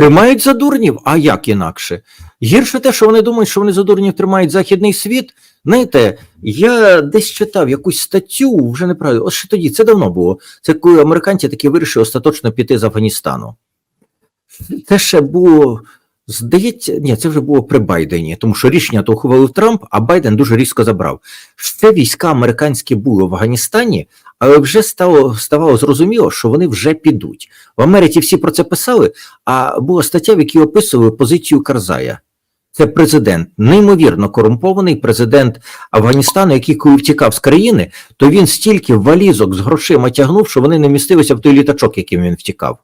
Тримають за дурнів, а як інакше? Гірше те, що вони думають, що вони за дурнів тримають західний світ. Знаєте, я десь читав якусь статтю, вже не правильно, от ще тоді, це давно було. Це коли американці таки вирішили остаточно піти з Афганістану. Це ще було, здається, ні, це вже було при Байдені, тому що рішення то ухвалив Трамп, а Байден дуже різко забрав. Ще війська американські були в Афганістані, але вже стало ставало зрозуміло, що вони вже підуть. В Америці всі про це писали, а була стаття, в якій описували позицію Карзая. Це президент, неймовірно корумпований президент Афганістану, який коли втікав з країни, то він стільки валізок з грошима тягнув, що вони не містилися в той літачок, яким він втікав.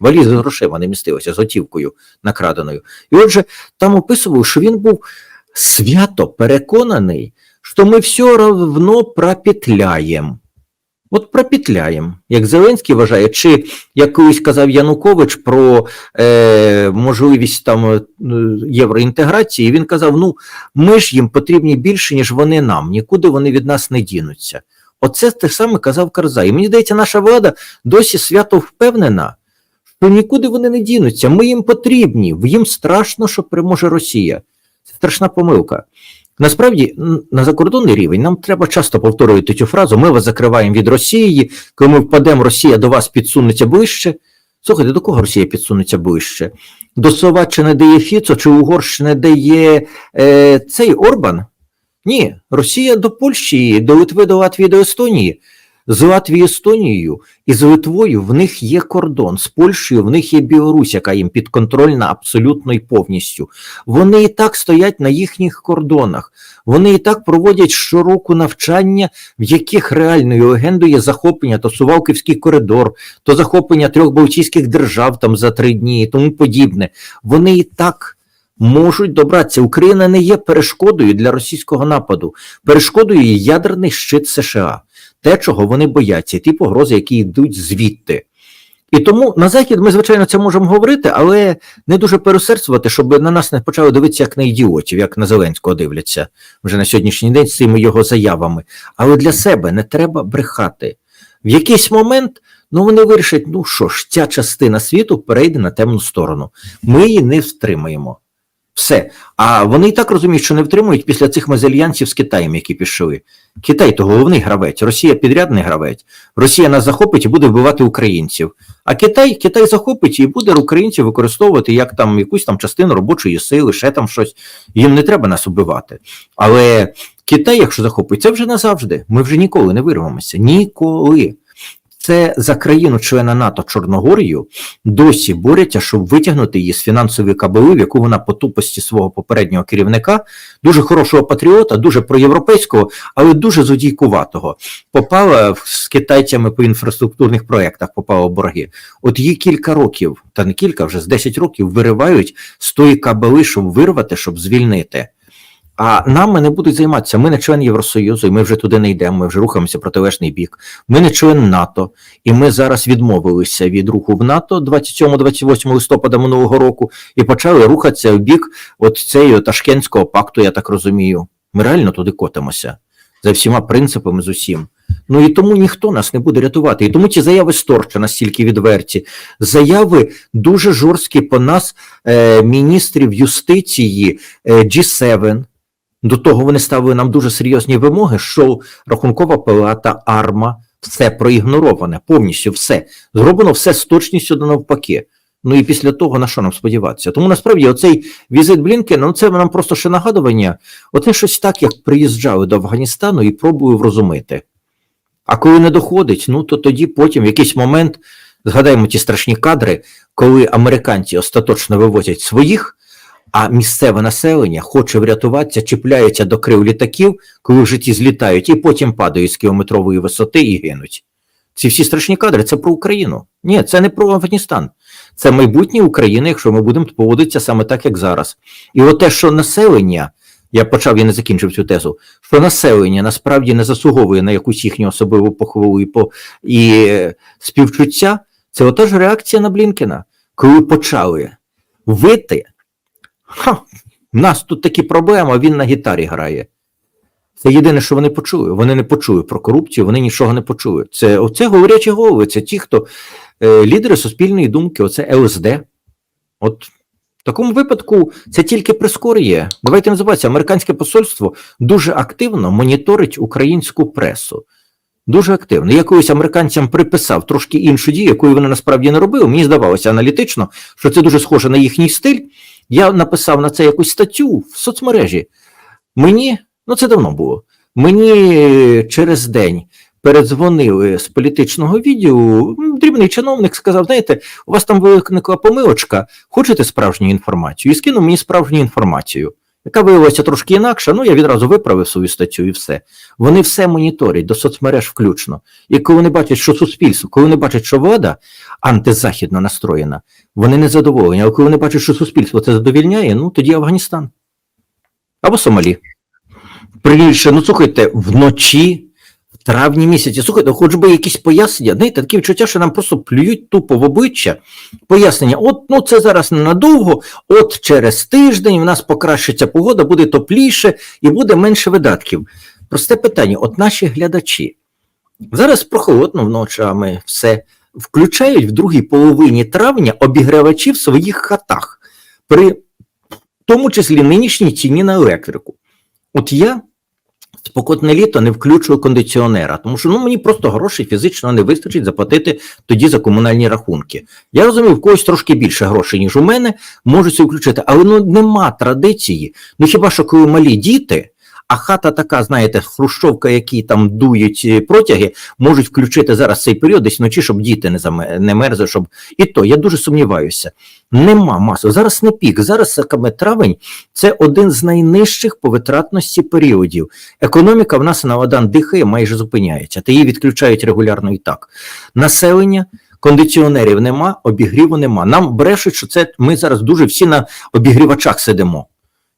Валізи з грошима не містилися, з готівкою накраденою. І отже, там описував, що він був свято переконаний, що ми все равно пропетляємо. От пропетляємо, як Зеленський вважає, чи як колись казав Янукович про е, можливість там е, євроінтеграції, він казав: ну ми ж їм потрібні більше, ніж вони нам, нікуди вони від нас не дінуться. Оце те саме казав Карзай. І мені здається, наша влада досі свято впевнена, що нікуди вони не дінуться. Ми їм потрібні, їм страшно, що переможе Росія. Це страшна помилка. Насправді, на закордонний рівень нам треба часто повторювати цю фразу: ми вас закриваємо від Росії, коли ми впадемо, Росія до вас підсунеться ближче. Слухайте, до кого Росія підсунеться ближче? До Словаччини, де є Фіцо, чи Угорщини, де є е, цей Орбан? Ні, Росія до Польщі, до Литви, до Латвії, до Естонії. З Латвією, Естонією і з Литвою в них є кордон, з Польщею в них є Білорусь, яка їм підконтрольна абсолютно і повністю. Вони і так стоять на їхніх кордонах. Вони і так проводять щороку навчання, в яких реальною легендою є захоплення то Сувалківський коридор, то захоплення трьох балтійських держав там за три дні і тому подібне. Вони і так. Можуть добратися. Україна не є перешкодою для російського нападу. Перешкодою є ядерний щит США, те, чого вони бояться, ті погрози, які йдуть звідти. І тому на захід ми, звичайно, це можемо говорити, але не дуже пересердствувати, щоб на нас не почали дивитися як на ідіотів, як на Зеленського дивляться вже на сьогоднішній день з цими його заявами. Але для себе не треба брехати. В якийсь момент ну вони вирішать, ну що ж, ця частина світу перейде на темну сторону. Ми її не втримаємо. Все. А вони і так розуміють, що не втримують після цих мезальянсів з Китаєм, які пішли. Китай то головний гравець, Росія підрядний гравець. Росія нас захопить і буде вбивати українців. А Китай, Китай захопить і буде українців використовувати як там якусь там частину робочої сили, ще там щось. Їм не треба нас вбивати. Але Китай, якщо захопить, це вже назавжди. Ми вже ніколи не вирвемося. Ніколи. Це за країну-члена НАТО Чорногорію досі борються, щоб витягнути її з фінансової кабали, в яку вона по тупості свого попереднього керівника, дуже хорошого патріота, дуже проєвропейського, але дуже зодійкуватого, попала з китайцями по інфраструктурних проєктах, попала в борги. От її кілька років, та не кілька, вже з 10 років виривають з тої кабали, щоб вирвати, щоб звільнити. А нами не будуть займатися. Ми не член Євросоюзу, і ми вже туди не йдемо. Ми вже рухаємося протилежний бік. Ми не член НАТО, і ми зараз відмовилися від руху в НАТО 27-28 листопада минулого року і почали рухатися в бік от цієї Ташкентського пакту, я так розумію. Ми реально туди котимося за всіма принципами, з усім. Ну і тому ніхто нас не буде рятувати. І тому ці заяви сторча настільки відверті. Заяви дуже жорсткі по нас, е, міністрів юстиції е, G7. До того вони ставили нам дуже серйозні вимоги, що рахункова палата, арма, все проігнороване, повністю все. Зроблено все з точністю до навпаки. Ну і після того на що нам сподіватися? Тому насправді оцей візит Блінкена, ну це нам просто ще нагадування. Оце щось так, як приїжджали до Афганістану і пробую врозумити. А коли не доходить, ну то тоді потім в якийсь момент згадаємо ті страшні кадри, коли американці остаточно вивозять своїх, а місцеве населення хоче врятуватися, чіпляється до крил літаків, коли в житті злітають, і потім падають з кілометрової висоти і гинуть. Ці всі страшні кадри це про Україну. Ні, це не про Афганістан. Це майбутнє України, якщо ми будемо поводитися саме так, як зараз. І от те, що населення, я почав, я не закінчив цю тезу, що населення насправді не заслуговує на якусь їхню особливу похвалу і, по, і е, співчуття, це ота ж реакція на Блінкена, коли почали вити. Ха, в нас тут такі проблеми, а він на гітарі грає. Це єдине, що вони почули. Вони не почули про корупцію, вони нічого не почули. Це оце говорячі голови, це ті, хто е, лідери суспільної думки, оце ЛСД. От в такому випадку це тільки прискорює. Давайте називатися американське посольство дуже активно моніторить українську пресу. Дуже активно. Я колись американцям приписав трошки іншу дію, якої вони насправді не робили. Мені здавалося аналітично, що це дуже схоже на їхній стиль. Я написав на це якусь статтю в соцмережі. Мені, ну це давно було. Мені через день передзвонили з політичного відділу. Дрібний чиновник сказав: знаєте, у вас там виникла помилочка, хочете справжню інформацію? І скинув мені справжню інформацію, яка виявилася трошки інакша. Ну, я відразу виправив свою статтю і все. Вони все моніторять до соцмереж включно. І коли вони бачать, що суспільство, коли вони бачать, що влада антизахідно настроєна, вони не задоволені. А коли вони бачать, що суспільство це задовільняє, ну тоді Афганістан. Або Сомалі. Приріше, ну слухайте, вночі, травні місяці, слухайте, хоч би якісь пояснення, знаєте, таке відчуття, що нам просто плюють тупо в обличчя. Пояснення, от ну це зараз ненадовго, от через тиждень в нас покращиться погода, буде топліше і буде менше видатків. Просте питання: от наші глядачі зараз прохолодно вночами все включають в другій половині травня обігрівачі в своїх хатах, при тому числі нинішній ціні на електрику. От я спокотне літо не включую кондиціонера, тому що ну, мені просто грошей фізично не вистачить заплатити тоді за комунальні рахунки. Я розумію, в когось трошки більше грошей, ніж у мене, можуть це включити, але ну нема традиції. Ну хіба що коли малі діти, а хата така, знаєте, хрущовка, які там дують е, протяги, можуть включити зараз цей період десь вночі, щоб діти не заме- не мерзли, щоб і то я дуже сумніваюся. Нема масу. Зараз не пік. Зараз саме травень це один з найнижчих по витратності періодів. Економіка в нас на водан дихає, майже зупиняється, та її відключають регулярно і так. Населення. Кондиціонерів нема, обігріву нема. Нам брешуть, що це ми зараз дуже всі на обігрівачах сидимо.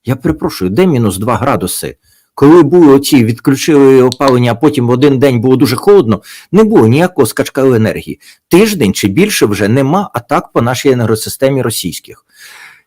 Я перепрошую, де мінус 2 градуси? Коли були оці відключили опалення, а потім один день було дуже холодно, не було ніякого скачка енергії. Тиждень чи більше вже нема атак по нашій енергосистемі російських.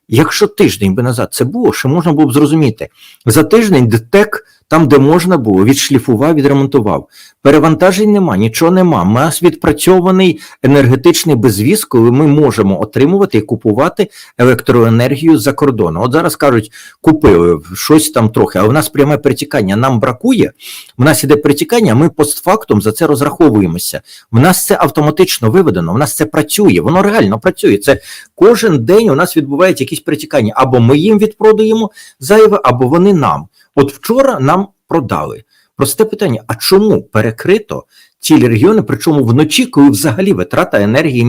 Якщо тиждень би назад це було, ще можна було б зрозуміти. За тиждень ДТЕК, там, де можна було, відшліфував, відремонтував. Перевантажень нема, нічого нема. У нас відпрацьований енергетичний безвіз, коли ми можемо отримувати і купувати електроенергію за кордону. От зараз кажуть, купили щось там трохи, а в нас пряме перетікання. Нам бракує. В нас іде перетікання, ми постфактум за це розраховуємося. В нас це автоматично виведено, в нас це працює, воно реально працює. Це кожен день у нас відбуваються якісь перетікання. Або ми їм відпродаємо зайве, або вони нам. От вчора нам продали. Просте питання: а чому перекрито цілі регіони, причому вночі, коли взагалі витрата енергії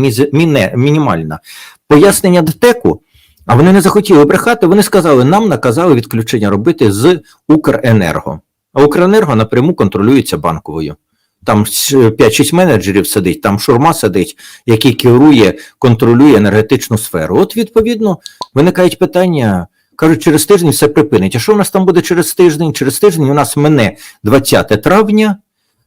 мінімальна? Пояснення ДТЕКу, а вони не захотіли брехати, вони сказали, нам наказали відключення робити з Укренерго. А Укренерго напряму контролюється банковою. Там 5-6 менеджерів сидить, там шурма сидить, який керує, контролює енергетичну сферу. От, відповідно, виникають питання. Кажуть, через тиждень все припинить. А що в нас там буде через тиждень? Через тиждень у нас мене 20 травня.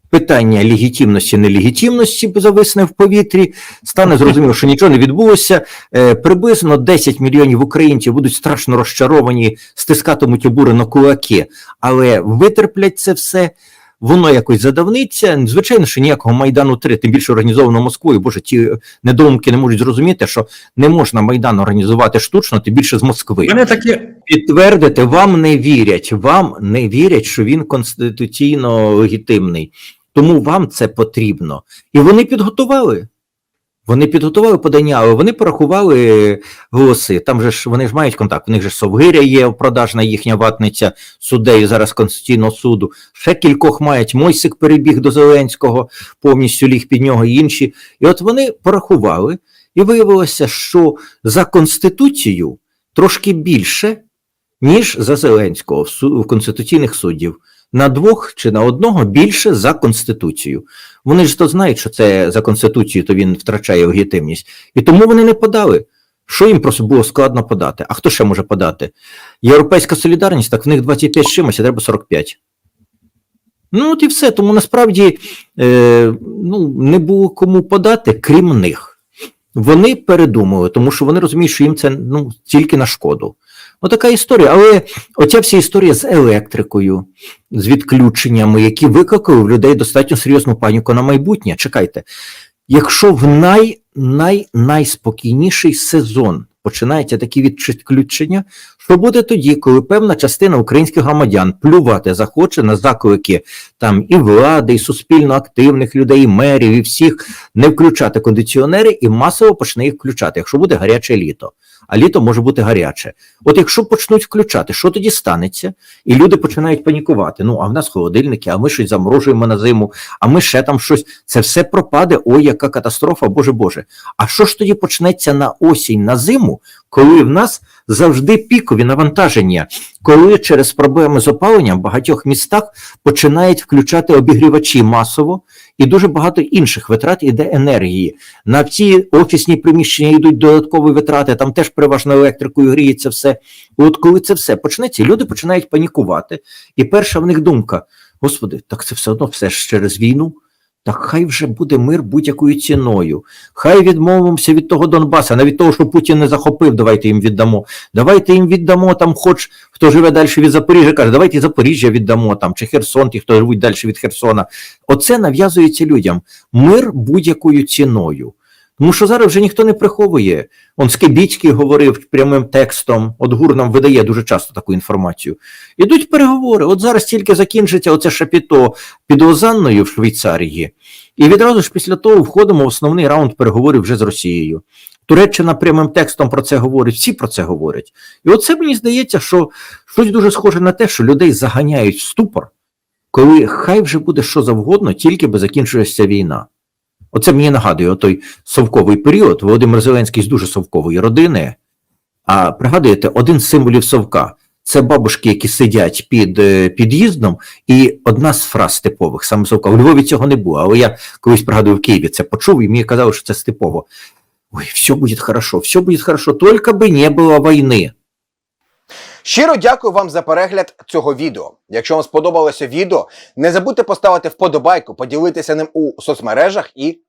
Питання легітимності, нелегітимності зависне в повітрі. Стане зрозуміло, що нічого не відбулося. Е, приблизно 10 мільйонів українців будуть страшно розчаровані, стискатимуть обурено кулаки, але витерплять це все. Воно якось задавниться. Звичайно, що ніякого Майдану 3, тим більше організовано Москвою. Боже, ті недоумки не можуть зрозуміти, що не можна Майдан організувати штучно, тим більше з Москви. Мене таке Підтвердити, вам не вірять, вам не вірять, що він конституційно легітимний. Тому вам це потрібно. І вони підготували. Вони підготували подання, але вони порахували голоси. Там же ж вони ж мають контакт. У них же Совгиря є продажна їхня ватниця суддею зараз Конституційного суду. Ще кількох мають. Мойсик перебіг до Зеленського, повністю ліг під нього інші. І от вони порахували, і виявилося, що за Конституцію трошки більше, ніж за Зеленського в конституційних суддів. На двох чи на одного більше за Конституцію. Вони ж то знають, що це за Конституцію, то він втрачає легітимність. І тому вони не подали. Що їм просто було складно подати? А хто ще може подати? Європейська солідарність, так в них 25 з чимось, а треба 45. Ну, от і все. Тому насправді е, ну, не було кому подати, крім них. Вони передумали, тому що вони розуміють, що їм це ну, тільки на шкоду. Отака історія. Але оця вся історія з електрикою, з відключеннями, які викликали в людей достатньо серйозну паніку на майбутнє. Чекайте, якщо в най, най, найспокійніший сезон починається такі відключення, що буде тоді, коли певна частина українських громадян плювати захоче на заклики там і влади, і суспільно активних людей, і мерів, і всіх не включати кондиціонери і масово почне їх включати, якщо буде гаряче літо. А літо може бути гаряче. От якщо почнуть включати, що тоді станеться? І люди починають панікувати. Ну, а в нас холодильники, а ми щось заморожуємо на зиму, а ми ще там щось. Це все пропаде. Ой, яка катастрофа, Боже Боже. А що ж тоді почнеться на осінь, на зиму, коли в нас завжди пікові навантаження, коли через проблеми з опаленням в багатьох містах починають включати обігрівачі масово, і дуже багато інших витрат іде енергії. На ці офісні приміщення йдуть додаткові витрати, там теж переважно електрикою гріється все. От коли це все почнеться, люди починають панікувати. І перша в них думка: Господи, так це все одно все ж через війну. Так хай вже буде мир будь-якою ціною. Хай відмовимося від того Донбаса, навіть того, що Путін не захопив, давайте їм віддамо. Давайте їм віддамо там, хоч хто живе далі від Запоріжжя, каже, давайте Запоріжжя віддамо там, чи Херсон, ті, хто живуть далі від Херсона. Оце нав'язується людям. Мир будь-якою ціною. Тому що зараз вже ніхто не приховує. Он Скибіцький говорив прямим текстом, от ГУР нам видає дуже часто таку інформацію. Ідуть переговори. От зараз тільки закінчиться оце шапіто під Озанною в Швейцарії, і відразу ж після того входимо в основний раунд переговорів вже з Росією. Туреччина прямим текстом про це говорить, всі про це говорять. І оце мені здається, що щось дуже схоже на те, що людей заганяють в ступор, коли хай вже буде що завгодно, тільки би закінчилася війна. Оце мені нагадує той совковий період. Володимир Зеленський з дуже совкової родини. А пригадуєте, один з символів совка це бабушки, які сидять під е, під'їздом, і одна з фраз типових, саме совка. У Львові цього не було, але я колись пригадую в Києві це почув, і мені казали, що це степово. Ой, все буде хорошо, все буде хорошо, тільки би не було війни. Щиро дякую вам за перегляд цього відео. Якщо вам сподобалося відео, не забудьте поставити вподобайку, поділитися ним у соцмережах і